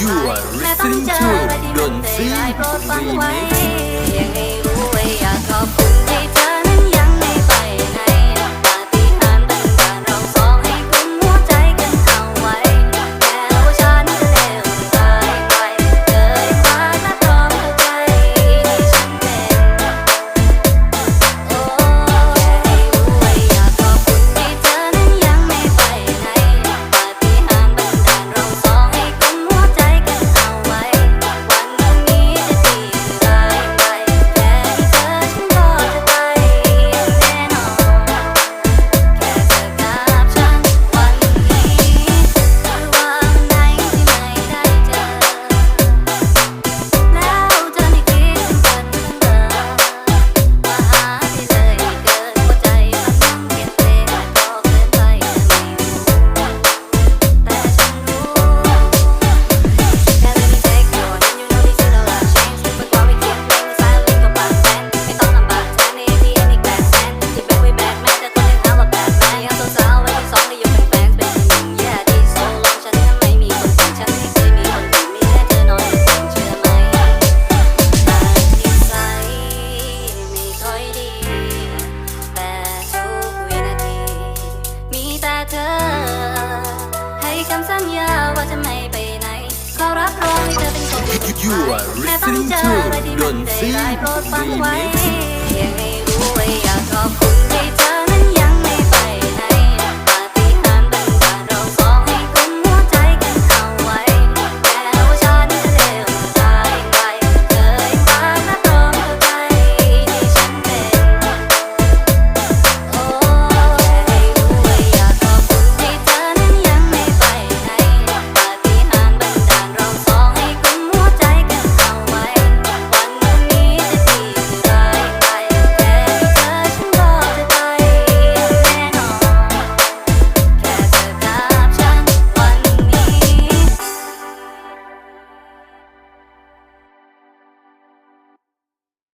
you, are listening to Don C Remix. สัญญาว่าจะไม่ไปไหนขอรับรองให้เธอเป็นคนที่ส You ด are แม้ฟัง listening เจออะไรที่ to มันใจ Don ร้าย C โปรดฟังไว้ Remix เพียงให้รู้ไว้อยากขอบคุณ